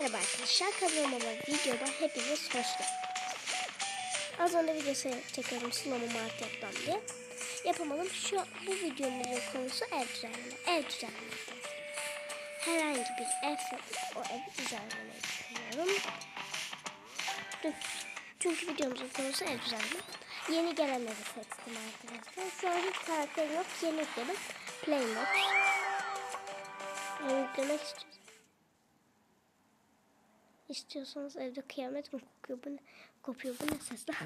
Merhaba arkadaşlar kanalıma videoda hepiniz hoş geldiniz. Az önce video çekiyorum Mart yapmam diye. Yapamadım. Şu bu videonun konusu ev düzenleme. Ev düzenleme. Herhangi bir ev o evi düzenlemeyi düşünüyorum. Çünkü videomuzun konusu ev düzenleme. Yeni gelenleri seçtim arkadaşlar. Şu an hiç karakter yok. Yeni yükledim. Play mode. Yeni yüklemek istiyorum. İstiyorsanız evde kıyamet mi kokuyor bu ne? Kopuyor bu ne sesler?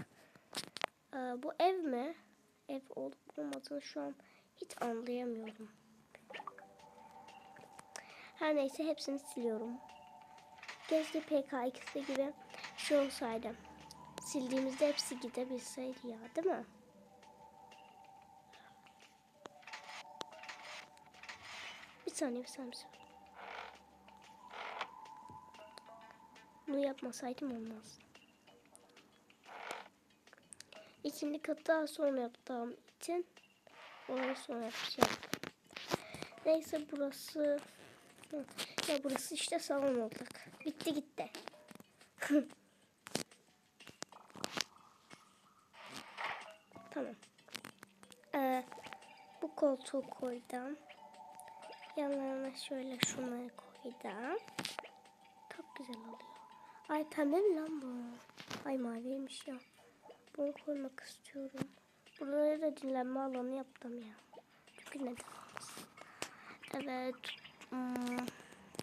Ee, bu ev mi? Ev olup olmadığını şu an hiç anlayamıyorum. Her neyse hepsini siliyorum. Keşke PK2'de gibi şey olsaydı. Sildiğimizde hepsi gidebilseydi ya değil mi? Bir saniye bir saniye. Bir saniye. Bunu yapmasaydım olmaz. İkinci katı sonra yaptığım için oraya sonra yapacağım. Neyse burası ya burası işte salon olacak. Bitti gitti. tamam. Ee, bu koltuğu koydum. Yanlarına şöyle şunları koydum. Ay pembe mi lan bu? Ay maviymiş ya. Bunu koymak istiyorum. Buraları da dinlenme alanı yaptım ya. Çünkü neden. Evet. Hmm,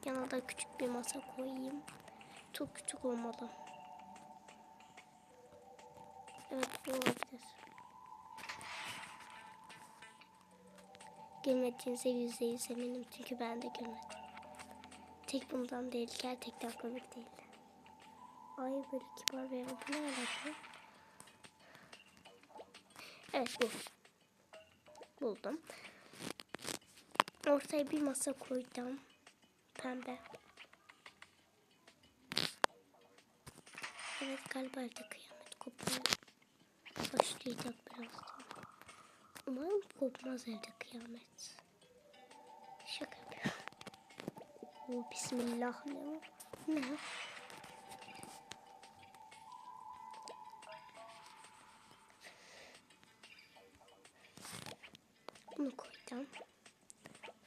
yanına da küçük bir masa koyayım. Çok küçük olmalı. Evet bu olabilir. Görmediğinize yüzde yüz eminim çünkü ben de görmedim. Tek bundan değil, gerçekten komik değil. Ay böyle kibar ve bu ne alaka? Evet bu. Buldum. Ortaya bir masa koydum. Pembe. Evet galiba evde kıyamet kopuyor. Başlayacak birazdan. Umarım kopmaz evde kıyamet. Şaka yapıyorum. Bismillah ne? Ne?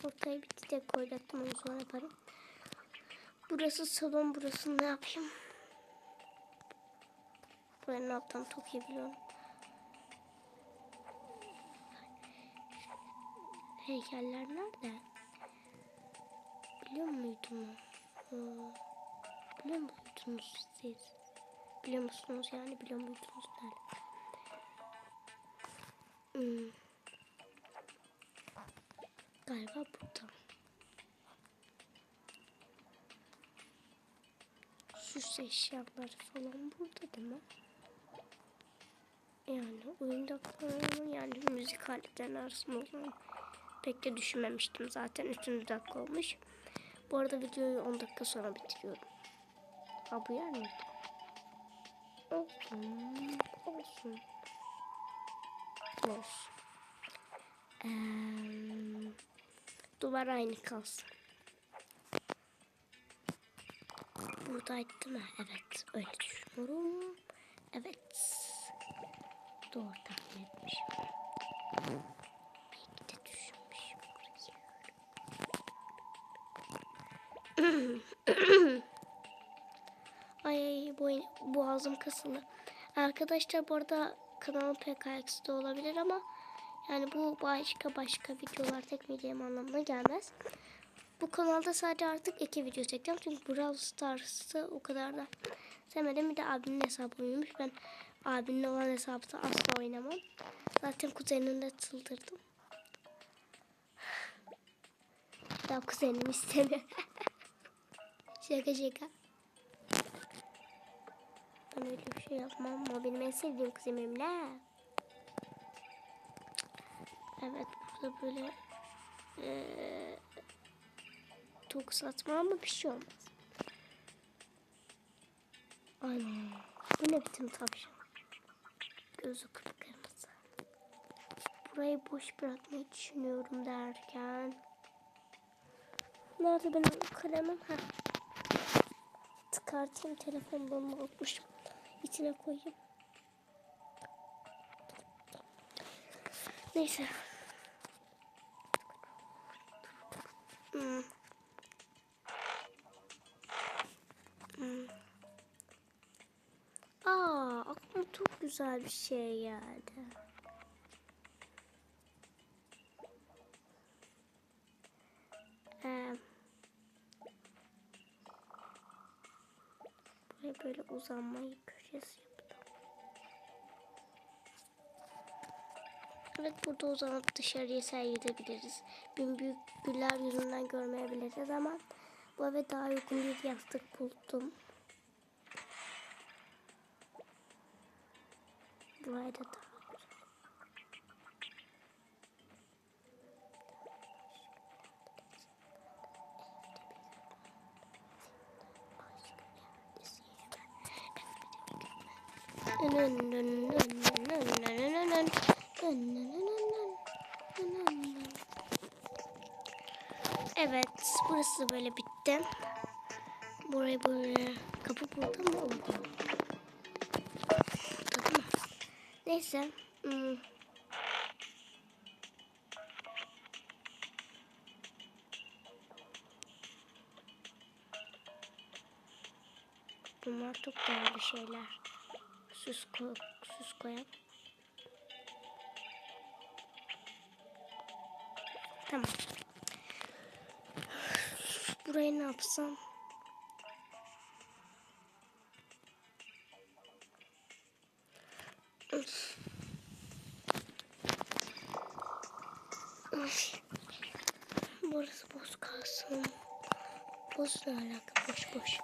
Ortaya bir çiçek koyacaktım onu sonra yaparım. Burası salon burası ne yapayım? Buraya ne yaptım çok. Heykeller nerede? Biliyor muydunuz? Biliyor muydunuz siz? Biliyor musunuz yani biliyor muydunuz nerede? Hmm. Galiba burada. Süs eşyaları falan burada değil mi? Yani oyuncakların yani müzik aletlerinin arasında olan pek de düşünmemiştim zaten. 3. dakika olmuş. Bu arada videoyu 10 dakika sonra bitiriyorum. Ha bu yer miydi? Olsun. Olsun. Olsun. Ee, duvar aynı kalsın. Buradaydı değil mi? Evet. Öyle düşünüyorum. Evet. Doğru tahmin etmişim. Belki de düşünmüşüm ay bu, boğazım kasılı. Arkadaşlar bu arada kanalım PKX'de olabilir ama yani bu başka başka videolar çekmeyeceğim anlamına gelmez. Bu kanalda sadece artık iki video çekeceğim. Çünkü Brawl Stars'ı o kadar da sevmedim. Bir de abinin hesabı oynamış. Ben abinin olan hesabı asla oynamam. Zaten kuzenimde çıldırdım. Daha kuzenim istemiyor. şaka şaka. Ben öyle bir şey yapmam ama benim en sevdiğim kuzenimle. Evet burada böyle ee, çok satma ama bir şey olmaz. Aynen. Bu ne biçim tavşan? Gözü kıpkırmızı. Burayı boş bırakmayı düşünüyorum derken. Nerede benim kalemim? Heh. çıkartayım. Telefondan unutmuşum. İçine koyayım. Neyse. Güzel bir şey geldi. Buraya böyle uzanmayı köşesi yaptım. Evet burada uzanıp dışarıya seyredebiliriz. Bin büyük güller yüzünden görmeyebiliriz ama bu eve daha uygun bir yastık buldum. Burayı da daha Evet, burası böyle bitti. Buraya böyle kapı burada mı oldu? Neyse. hmm. Bunlar çok değerli şeyler. Süs, koy, süs koyalım. Tamam. Burayı ne yapsam? Burası boş kalsın. Boş ne alaka? Boş boş.